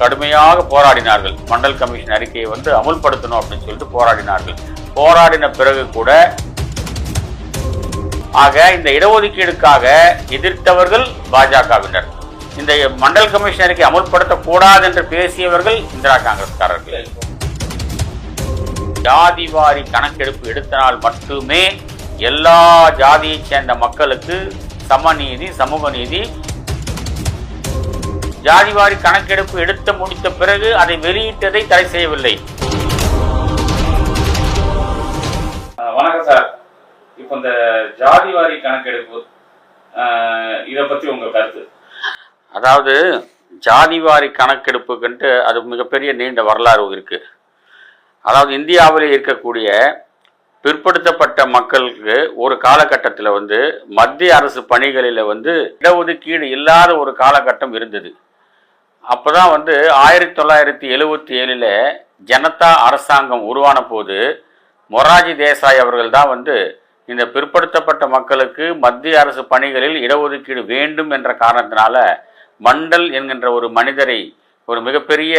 கடுமையாக போராடினார்கள். மண்டல் கமிஷன் அறிக்கையை வந்து அமுல்படுத்தணும் அப்படின்னு சொல்லிட்டு போராடினார்கள். போராடின பிறகு கூட ஆக இந்த இடஒதுக்கீடுக்காக எதிர்த்தவர்கள் பாஜகவினர். இந்த மண்டல் கமிஷன் அறிக்கை அமுல்படுத்தக்கூடாது என்று பேசியவர்கள் இந்திரா காங்கிரஸ்காரர்கள். ஜாதி வாரி கணக்கெடுப்பு எடுத்தனால் மட்டுமே எல்லா ஜாதியைச் சேர்ந்த மக்களுக்கு சமநீதி சமூக நீதி ஜாதிவாரி கணக்கெடுப்பு எடுத்து முடித்த பிறகு அதை வெளியிட்டதை தடை செய்யவில்லை. வணக்கம் சார். இப்போ இந்த ஜாதிவாரி கணக்கெடுப்பு இதை பத்தி உங்க கருத்து? அதாவது ஜாதிவாரி கணக்கெடுப்புக்குன்ட்டு அது மிகப்பெரிய நீண்ட வரலாறு இருக்கு. அதாவது இந்தியாவில் இருக்கக்கூடிய பிற்படுத்தப்பட்ட மக்களுக்கு ஒரு காலகட்டத்தில் வந்து மத்திய அரசு பணிகளில் வந்து இடஒதுக்கீடு இல்லாத ஒரு காலகட்டம் இருந்தது. அப்போ தான் வந்து ஆயிரத்தி தொள்ளாயிரத்தி எழுவத்தி ஏழில் ஜனதா அரசாங்கம் உருவான போது மொராஜி தேசாய் அவர்கள் தான் வந்து இந்த பிற்படுத்தப்பட்ட மக்களுக்கு மத்திய அரசு பணிகளில் இடஒதுக்கீடு வேண்டும் என்ற காரணத்தினால மண்டல் என்கின்ற ஒரு மனிதரை ஒரு மிகப்பெரிய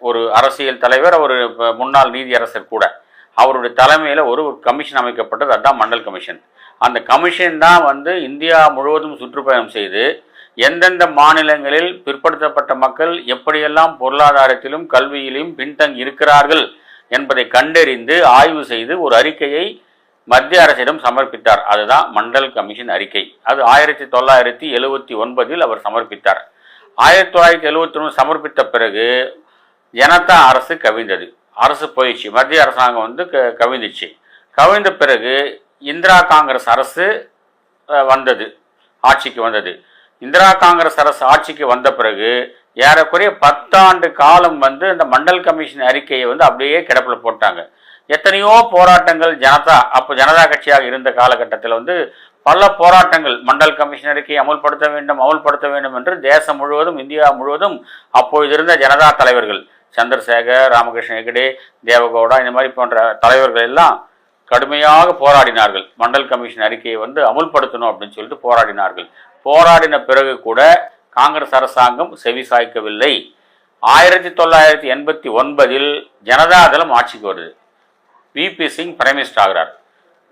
ஒரு அரசியல் தலைவர் ஒரு முன்னாள் நீதியரசர் கூட அவருடைய தலைமையில் ஒரு கமிஷன் அமைக்கப்பட்டது அதுதான் மண்டல் கமிஷன். அந்த கமிஷன் தான் வந்து இந்தியா முழுவதும் சுற்றுப்பயணம் செய்து எந்தெந்த மாநிலங்களில் பிற்படுத்தப்பட்ட மக்கள் எப்படியெல்லாம் பொருளாதாரத்திலும் கல்வியிலும் பின்தங்கி இருக்கிறார்கள் என்பதை கண்டறிந்து ஆய்வு செய்து ஒரு அறிக்கையை மத்திய அரசிடம் சமர்ப்பித்தார். அதுதான் மண்டல் கமிஷன் அறிக்கை. அது ஆயிரத்தி தொள்ளாயிரத்தி எழுவத்தி ஒன்பதில் அவர் சமர்ப்பித்தார். ஆயிரத்தி தொள்ளாயிரத்தி எழுவத்தி ஒன்று சமர்ப்பித்த பிறகு ஜனதா அரசு கவிழ்ந்தது. அரசு போயிடுச்சு. மத்திய அரசாங்கம் வந்து க கவிழ்ந்துச்சு. கவிழ்ந்த பிறகு இந்திரா காங்கிரஸ் அரசு வந்தது. ஆட்சிக்கு வந்தது. இந்திரா காங்கிரஸ் அரசு ஆட்சிக்கு வந்த பிறகு ஏறக்குறைய பத்தாண்டு காலம் வந்து இந்த மண்டல் கமிஷன் அறிக்கையை வந்து அப்படியே கிடப்பில் போட்டாங்க. எத்தனையோ போராட்டங்கள் ஜனதா அப்போ ஜனதா கட்சியாக இருந்த காலகட்டத்தில் வந்து பல போராட்டங்கள் மண்டல் கமிஷன் அறிக்கையை அமுல்படுத்த வேண்டும் அமுல்படுத்த வேண்டும் என்று தேசம் முழுவதும் இந்தியா முழுவதும் அப்பொழுது இருந்த ஜனதா தலைவர்கள் சந்திரசேகர் ராமகிருஷ்ண ஹெகடே தேவகவுடா இந்த மாதிரி போன்ற தலைவர்கள் எல்லாம் கடுமையாக போராடினார்கள். மண்டல் கமிஷன் அறிக்கையை வந்து அமுல்படுத்தணும் அப்படின்னு சொல்லிட்டு போராடினார்கள். போராடின பிறகு கூட காங்கிரஸ் அரசாங்கம் செவி சாய்க்கவில்லை. ஆயிரத்தி தொள்ளாயிரத்தி எண்பத்தி ஒன்பதில் ஜனதாதளம் ஆட்சிக்கு வருது. V P Singh prime minister ஆகிறார்.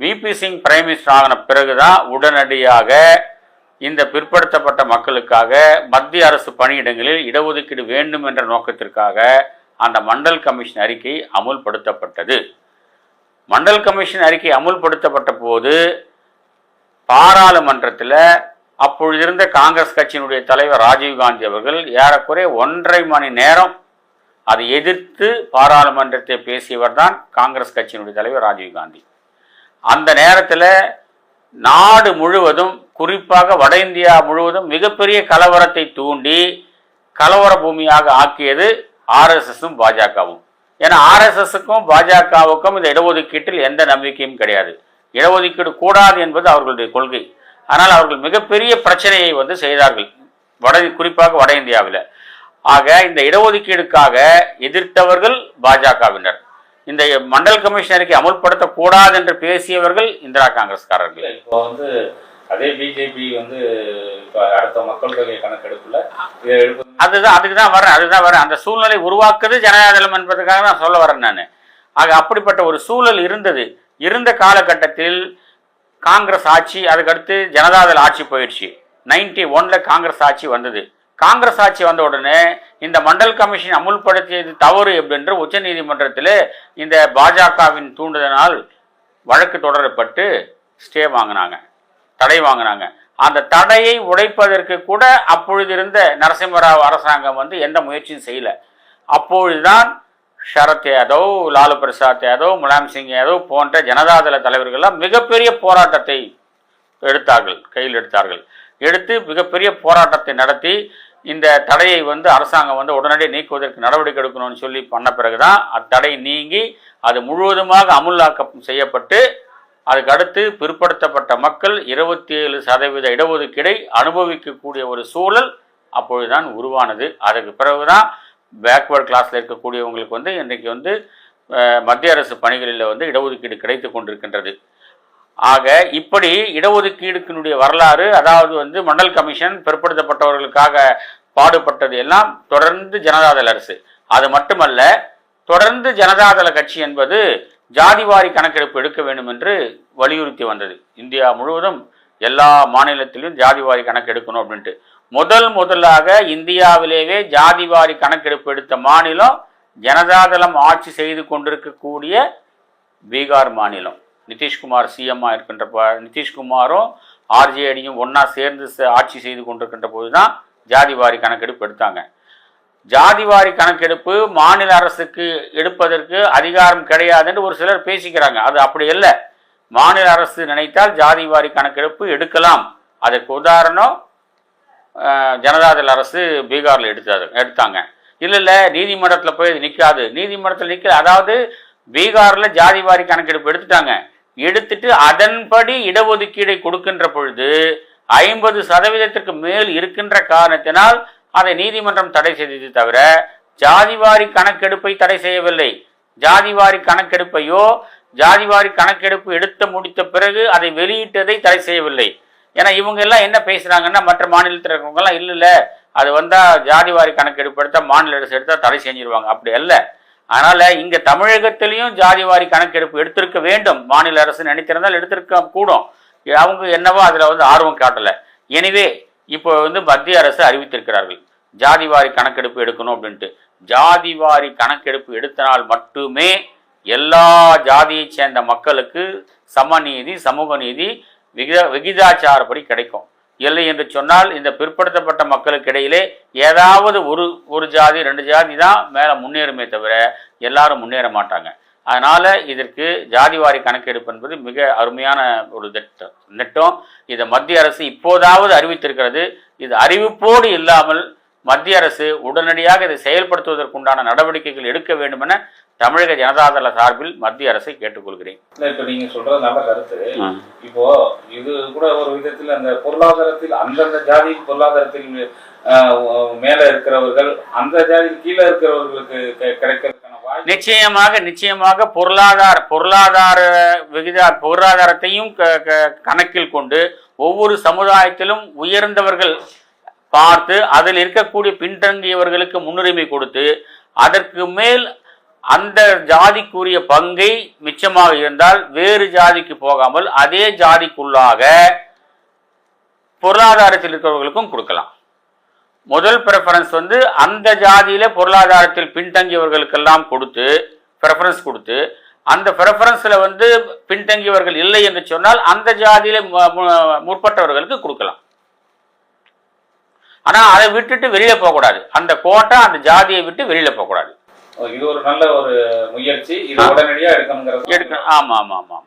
V P Singh prime minister ஆகின பிறகுதான் உடனடியாக இந்த பிற்படுத்தப்பட்ட மக்களுக்காக மத்திய அரசு பணியிடங்களில் இடஒதுக்கீடு வேண்டும் என்ற நோக்கத்திற்காக அந்த மண்டல் கமிஷன் அறிக்கை அமுல்படுத்தப்பட்டது. மண்டல் கமிஷன் அறிக்கை அமுல்படுத்தப்பட்ட போது பாராளுமன்றத்தில் அப்பொழுது இருந்த காங்கிரஸ் கட்சியினுடைய தலைவர் ராஜீவ்காந்தி அவர்கள் ஏறக்குறைய ஒன்றரை மணி நேரம் அதை எதிர்த்து பாராளுமன்றத்தை பேசியவர் தான் காங்கிரஸ் கட்சியினுடைய தலைவர் ராஜீவ்காந்தி அந்த நேரத்தில் நாடு முழுவதும் குறிப்பாக வட இந்தியா முழுவதும் மிகப்பெரிய கலவரத்தை தூண்டி கலவர பூமியாக ஆக்கியது ஆர்எஸ்எஸும் பாஜகவும். ஏன்னா ஆர்எஸ்எஸுக்கும் பாஜகவுக்கும் இந்த இடஒதுக்கீட்டில் எந்த நம்பிக்கையும் கிடையாது. இடஒதுக்கீடு கூடாது என்பது அவர்களுடைய கொள்கை. ஆனால் அவர்கள் மிகப்பெரிய பிரச்சனையை வந்து செய்தார்கள். வட குறிப்பாக வட இந்தியாவில். ஆக இந்த இடஒதுக்கீடுக்காக எதிர்த்தவர்கள் பாஜகவினர். இந்த மண்டல் கமிஷன் அறிக்கை அமுல்படுத்தக்கூடாது என்று பேசியவர்கள் இந்திரா காங்கிரஸ்காரர்கள். இப்போ வந்து அதே பிஜேபி வந்து அடுத்த மக்கள் தொகை கணக்கெடுப்புல அதுதான் அதுக்கு தான் வரேன் அதுதான் வரேன் அந்த சூழ்நிலை உருவாக்குது ஜனதாதளம் என்பதற்காக நான் சொல்ல வரேன் நான். ஆக அப்படிப்பட்ட ஒரு சூழல் இருந்தது. இருந்த காலகட்டத்தில் காங்கிரஸ் ஆட்சி அதுக்கடுத்து ஜனதாதள் ஆட்சி போயிடுச்சு. நைன்டி ஒன்ல காங்கிரஸ் ஆட்சி வந்தது. காங்கிரஸ் ஆட்சி வந்த உடனே இந்த மண்டல் கமிஷன் அமுல்படுத்தியது தவறு என்று உச்சநீதிமன்றத்தில் இந்த பாஜகவின் தூண்டுதனால் வழக்கு தொடரப்பட்டு ஸ்டே வாங்கினாங்க தடை வாங்கினாங்க. அந்த தடையை உடைப்பதற்கு கூட அப்பொழுது இருந்த நரசிம்மராவ் அரசாங்கம் வந்து எந்த முயற்சியும் செய்யல. அப்பொழுதுதான் சரத் யாதவ் லாலு பிரசாத் யாதவ் முலாயம் சிங் யாதவ் போன்ற ஜனதாதள தலைவர்கள்லாம் மிகப்பெரிய போராட்டத்தை எடுத்தார்கள் கையில் எடுத்தார்கள். எடுத்து மிகப்பெரிய போராட்டத்தை நடத்தி இந்த தடையை வந்து அரசாங்கம் வந்து உடனடியே நீக்குவதற்கு நடவடிக்கை எடுக்கணும்னு சொல்லி பண்ண பிறகுதான் அத்தடை நீங்கி அது முழுவதுமாக அமுலாக்கம் செய்யப்பட்டு அதுக்கடுத்து பிற்படுத்தப்பட்ட மக்கள் இருபத்தி ஏழு சதவீத இடஒதுக்கீடை அனுபவிக்கக்கூடிய ஒரு சூழல் அப்பொழுதுதான் உருவானது. அதுக்கு பிறகுதான் பேக்வேர்ட் கிளாஸில் இருக்கக்கூடியவங்களுக்கு வந்து இன்றைக்கு வந்து மத்திய அரசு பணிகளில் வந்து இடஒதுக்கீடு கிடைத்து கொண்டிருக்கின்றது. ஆக இப்படி இடஒதுக்கீடுக்கினுடைய வரலாறு அதாவது வந்து மண்டல் கமிஷன் பிற்படுத்தப்பட்டவர்களுக்காக பாடுபட்டது எல்லாம் தொடர்ந்து ஜனதாதள அரசு. அது மட்டுமல்ல தொடர்ந்து ஜனதாதள கட்சி என்பது ஜாதிவாரி கணக்கெடுப்பு எடுக்க வேண்டும் என்று வலியுறுத்தி வந்தது. இந்தியா முழுவதும் எல்லா மாநிலத்திலும் ஜாதிவாரி கணக்கு எடுக்கணும் அப்படின்ட்டு. முதல் முதலாக இந்தியாவிலேயே ஜாதிவாரி கணக்கெடுப்பு எடுத்த மாநிலம் ஜனதாதளம் ஆட்சி செய்து கொண்டிருக்கக்கூடிய பீகார் மாநிலம். நிதிஷ்குமார் சிஎம்மாக இருக்கின்ற ப- நிதிஷ்குமாரும் ஆர்ஜேடியும் ஒன்றா சேர்ந்து ஆட்சி செய்து கொண்டிருக்கின்ற போது தான் ஜாதிவாரி கணக்கெடுப்பு எடுத்தாங்க. ஜாதிவாரி கணக்கெடுப்பு மாநில அரசுக்கு எடுப்பதற்கு அதிகாரம் கிடையாதுன்னு ஒரு சிலர் பேசிக்கிறாங்க. அது அப்படி இல்லை மாநில அரசு நினைத்தால் ஜாதிவாரி கணக்கெடுப்பு எடுக்கலாம். அதற்கு உதாரணம் ஜனதாதள் அரசு பீகாரில் எடுத்தது எடுத்தாங்க. இல்லை இல்லை நீதிமன்றத்தில் போய் நிற்காது நீதிமன்றத்தில் நிற்க அதாவது பீகாரில் ஜாதிவாரி கணக்கெடுப்பு எடுத்துட்டாங்க. எடுத்துட்டு அதன்படி இடஒதுக்கீடை கொடுக்கின்ற பொழுது ஐம்பது சதவீதத்திற்கு மேல் இருக்கின்ற காரணத்தினால் அதை நீதிமன்றம் தடை செய்தது தவிர ஜாதிவாரி கணக்கெடுப்பை தடை செய்யவில்லை. ஜாதிவாரி கணக்கெடுப்பையோ ஜாதிவாரி கணக்கெடுப்பு எடுத்து முடித்த பிறகு அதை வெளியிட்டதை தடை செய்யவில்லை. ஏன்னா இவங்க எல்லாம் என்ன பேசுறாங்கன்னா மற்ற மாநிலத்தில் இருக்கிறவங்க இல்லை இல்ல இல்ல அது வந்தா ஜாதிவாரி கணக்கெடுப்பு எடுத்தால் மாநில அரசு எடுத்தால் தடை செஞ்சிருவாங்க. அப்படி அல்ல. அதனால் இங்கே தமிழகத்திலையும் ஜாதிவாரி கணக்கெடுப்பு எடுத்திருக்க வேண்டும். மாநில அரசு நினைத்திருந்தால் எடுத்திருக்க கூடும். அவங்க என்னவோ அதில் வந்து ஆர்வம் காட்டலை. எனவே இப்போ வந்து மத்திய அரசு அறிவித்திருக்கிறார்கள். ஜாதிவாரி கணக்கெடுப்பு எடுக்கணும் அப்படின்ட்டு. ஜாதிவாரி கணக்கெடுப்பு எடுத்தனால் மட்டுமே எல்லா ஜாதியைச் சேர்ந்த மக்களுக்கு சமநீதி சமூக நீதி விகித விகிதாச்சாரப்படி கிடைக்கும். இல்லை என்று சொன்னால் இந்த பிற்படுத்தப்பட்ட மக்களுக்கு இடையிலே ஏதாவது ஒரு ஒரு ஜாதி ரெண்டு ஜாதி தான் மேலே முன்னேறுமே தவிர எல்லாரும் முன்னேற மாட்டாங்க. அதனால் இதற்கு ஜாதிவாரி கணக்கெடுப்பு என்பது மிக அருமையான ஒரு திட்டம் திட்டம். இதை மத்திய அரசு இப்போதாவது அறிவித்திருக்கிறது. இது அறிவிப்போடு இல்லாமல் மத்திய அரசு உடனடியாக இதை செயல்படுத்துவதற்குண்டான நடவடிக்கைகள் எடுக்க வேண்டுமென தமிழக ஜனதாதள சார்பில் மத்திய அரசை கேட்டுக்கொள்கிறேன். இல்ல இப்ப நீங்க சொல்றது நல்ல கருத்து. இப்போ இது கூட ஒரு விதத்தில் அந்த பொருளாதாரத்தில் அந்தந்த ஜாதி பொருளாதாரத்தில் மேல இருக்கிறவர்கள் அந்த ஜாதி கீழே இருக்கிறவர்களுக்கு கிடைக்கிறதுக்கான வாய்ப்பு. நிச்சயமாக நிச்சயமாக பொருளாதார பொருளாதார விகித பொருளாதாரத்தையும் கணக்கில் கொண்டு ஒவ்வொரு சமுதாயத்திலும் உயர்ந்தவர்கள் பார்த்து அதில் இருக்கக்கூடிய பின்தங்கியவர்களுக்கு முன்னுரிமை கொடுத்து அதற்கு மேல் அந்த ஜாதிக்குரிய பங்கை மிச்சமாக இருந்தால் வேறு ஜாதிக்கு போகாமல் அதே ஜாதிக்குள்ளாக பொருளாதாரத்தில் இருக்கிறவர்களுக்கும் கொடுக்கலாம். முதல் ப்ரெஃபரன்ஸ் வந்து அந்த ஜாதியில பொருளாதாரத்தில் பின்தங்கியவர்களுக்கெல்லாம் கொடுத்து ப்ரெஃபரன்ஸ் கொடுத்து அந்த ப்ரெஃபரன்ஸில் வந்து பின்தங்கியவர்கள் இல்லை என்று சொன்னால் அந்த ஜாதியில மு- முற்பட்டவர்களுக்கு கொடுக்கலாம். ஆனால் அதை விட்டுட்டு வெளியில போகக்கூடாது. அந்த கோட்டை அந்த ஜாதியை விட்டு வெளியில போகக்கூடாது. இது ஒரு நல்ல ஒரு முயற்சி. இது. உடனடியா எடுக்கணுங்கிறது எடுக்கணும். ஆமா ஆமா ஆமா.